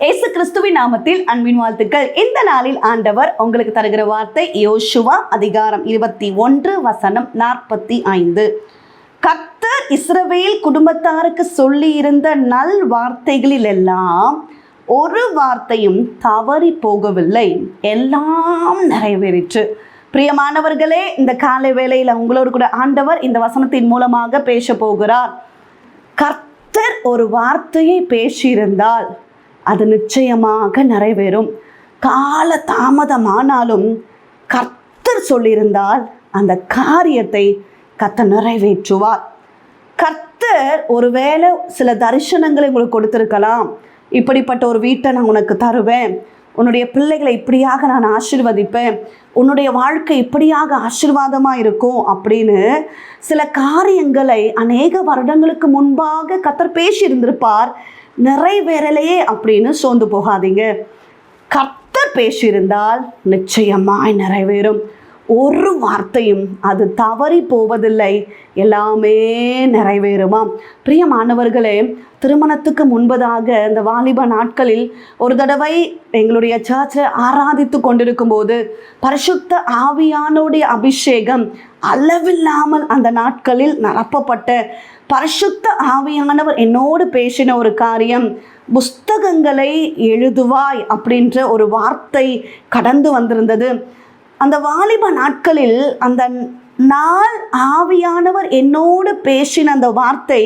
இயேசு கிறிஸ்துவின் நாமத்தில் அன்பின் வாழ்த்துக்கள். இந்த நாளில் ஆண்டவர் உங்களுக்கு தருகிற வார்த்தை யோசுவா அதிகாரம் இருபத்தி ஒன்று வசனம் நாற்பத்தி ஐந்து. கர்த்தர் இஸ்ரவேல் குடும்பத்தாருக்கு சொல்லி இருந்த நல் வார்த்தைகளில் எல்லாம் ஒரு வார்த்தையும் தவறி போகவில்லை. எல்லாம் நிறைவேறிற்று. பிரியமானவர்களே இந்த காலை வேளையில் உங்களோடு கூட ஆண்டவர் இந்த வசனத்தின் மூலமாக பேச போகிறார். கர்த்தர் ஒரு வார்த்தையை பேசியிருந்தால் அது நிச்சயமாக நிறைவேறும். கால தாமதமானாலும் கர்த்தர் சொல்லியிருந்தால் அந்த காரியத்தை கத்த நிறைவேற்றுவார். கர்த்தர் ஒருவேளை சில தரிசனங்களை உங்களுக்கு கொடுத்துருக்கலாம். இப்படிப்பட்ட ஒரு வீட்டை நான் உனக்கு தருவேன். உன்னுடைய பிள்ளைகளை இப்படியாக நான் ஆசிர்வதிப்பேன். உன்னுடைய வாழ்க்கை இப்படியாக ஆசிர்வாதமாக இருக்கும் அப்படின்னு சில காரியங்களை அநேக வருடங்களுக்கு முன்பாக கத்தர் பேசியிருந்திருப்பார். நிறைவேறலையே அப்படின்னு சோர்ந்து போகாதீங்க. கர்த்தர் பேசியிருந்தால் நிச்சயமாய் நிறைவேறும். ஒரு வார்த்தையும் அது தவறி போவதில்லை. எல்லாமே நிறைவேறுமாம் பிரியமானவர்களே திருமணத்துக்கு முன்பதாக இந்த வாலிப நாட்களில் ஒரு தடவை எங்களுடைய சர்ச்சை ஆராதித்து கொண்டிருக்கும் போது பரிசுத்த ஆவியானுடைய அபிஷேகம் அளவில்லாமல் அந்த நாட்களில் நிரப்பப்பட்ட பரிசுத்த ஆவியானவர் என்னோடு பேசின ஒரு காரியம் புஸ்தகங்களை எழுதுவாய் அப்படின்ற ஒரு வார்த்தை கடந்து வந்திருந்தது. அந்த வாலிப நாட்களில் அந்த நாள் ஆவியானவர் என்னோடு பேசின அந்த வார்த்தை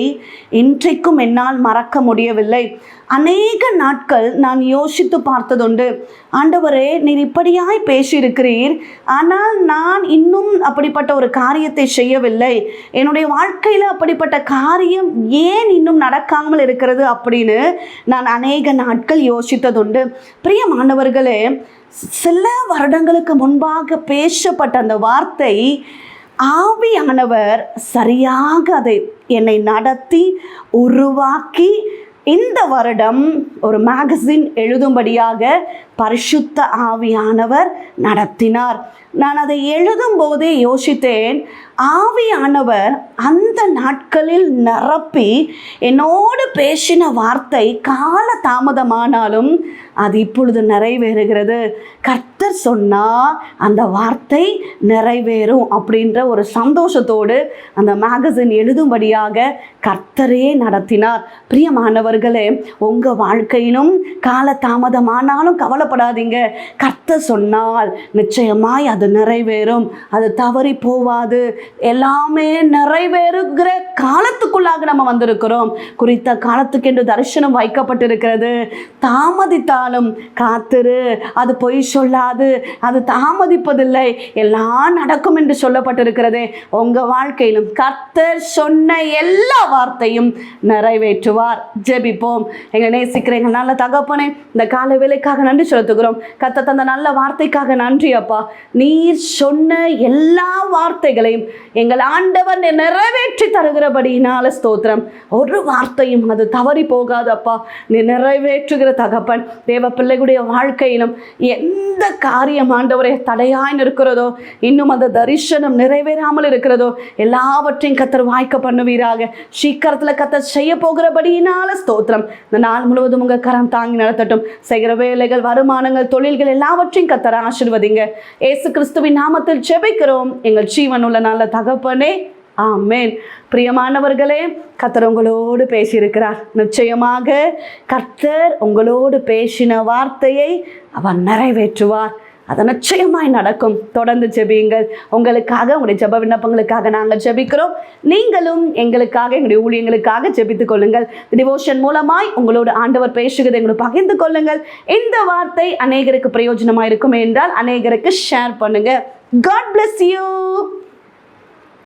இன்றைக்கும் என்னால் மறக்க முடியவில்லை. அநேக நாட்கள் நான் யோசித்து பார்த்ததுண்டு ஆண்டவரே நீர் இப்படியாய் பேசியிருக்கிறீர். ஆனால் நான் இன்னும் அப்படிப்பட்ட ஒரு காரியத்தை செய்யவில்லை. என்னுடைய வாழ்க்கையில் அப்படிப்பட்ட காரியம் ஏன் இன்னும் நடக்காமல் இருக்கிறது? அப்படின்னு நான் அநேக நாட்கள் யோசித்ததுண்டு. பிரிய மாணவர்களே சில வருடங்களுக்கு முன்பாக பேசப்பட்ட அந்த வார்த்தை ஆவியானவர் சரியாக அதை என்னை நடத்தி உருவாக்கி இந்த வருடம் ஒரு மேகசின் எழுதும்படியாக பரிசுத்த ஆவியானவர் நடத்தினார். நான் அதை எழுதும் போதே யோசித்தேன் ஆவியானவர் அந்த நாட்களில் நிரப்பி என்னோடு பேசின வார்த்தை கால தாமதமானாலும் அது இப்பொழுது நிறைவேறுகிறது. கர்த்தர் சொன்னால் அந்த வார்த்தை நிறைவேறும் அப்படின்ற ஒரு சந்தோஷத்தோடு அந்த மேகசின் எழுதும்படியாக கர்த்தரே நடத்தினார். பிரியமானவர் பிரியமானவர்களே உங்கள் வாழ்க்கையிலும் கால தாமதமானாலும் கவலைப்படாதீங்க. கர்த்தர் சொன்னால் நிச்சயமாய் அது நிறைவேறும். அது தவறி போவாது. எல்லாமே நிறைவேறுகிற காலத்துக்குள்ளாக நம்ம வந்திருக்கிறோம். குறித்த காலத்துக்கென்று தரிசனம் வைக்கப்பட்டிருக்கிறது. தாமதித்தாலும் காத்திரு. அது பொய் சொல்லாது. அது தாமதிப்பதில்லை. எல்லாம் நடக்கும் என்று சொல்லப்பட்டிருக்கிறது. உங்கள் வாழ்க்கையிலும் கர்த்தர் சொன்ன எல்லா வார்த்தையும் நிறைவேற்றுவார். ஜெபிப்போம் எங்களை நேசிக்கிற எங்கள் நல்ல தகப்பனே இந்த கால வேலைக்காக நன்றி செலுத்துகிறோம். கத்த தந்த நல்ல வார்த்தைக்காக நன்றி அப்பா. நீர் சொன்ன எல்லா வார்த்தைகளையும் எங்கள் ஆண்டவர் நிறைவேற்றி தருகிறபடினால ஸ்தோத்திரம். ஒரு வார்த்தையும் அது தவறி போகாது அப்பா. நீ நிறைவேற்றுகிற தகப்பன் தேவ பிள்ளைகளுடைய வாழ்க்கையிலும் எந்த காரியம் ஆண்டவரே தடையாய் இருக்கிறதோ இன்னும் அந்த தரிசனம் நிறைவேறாமல் இருக்கிறதோ எல்லாவற்றையும் கத்தர் வாய்க்க பண்ணுவீராக. சீக்கிரத்தில் கத்தர் செய்ய போகிறபடியினால ஸ்தோத்திரம். இந்த நாள் முழுவதும் உங்கள் கரம் தாங்கி நடத்தட்டும். செய்கிற வேலைகள் வருமானங்கள் தொழில்கள் எல்லாவற்றையும் கத்தர் ஆசிர்வதிங்க. ஏசு கிறிஸ்துவின் நாமத்தில் ஜெபிக்கிறோம். எங்கள் ஜீவன் உள்ள நல்ல தகப்பனே. ஆமேன். பிரியமானவர்களே கத்தர் உங்களோடு பேசியிருக்கிறார். நிச்சயமாக கர்த்தர் உங்களோடு பேசின வார்த்தையை அவர் நிறைவேற்றுவார். அது நிச்சயமாய் நடக்கும். தொடர்ந்து ஜெபியுங்கள். உங்களுக்காக உங்களுடைய ஜெப விண்ணப்பங்களுக்காக நாங்கள் ஜெபிக்கிறோம். நீங்களும் எங்களுக்காக எங்களுடைய ஊழியங்களுக்காக ஜெபித்துக் கொள்ளுங்கள். டிவோஷன் மூலமாய் உங்களோட ஆண்டவர் பேசுகிறதை எங்களோட பகிர்ந்து கொள்ளுங்கள். இந்த வார்த்தை அநேகருக்கு பிரயோஜனமாக இருக்கும் என்றால் அநேகருக்கு ஷேர் பண்ணுங்கள் காட் பிளஸ் யூ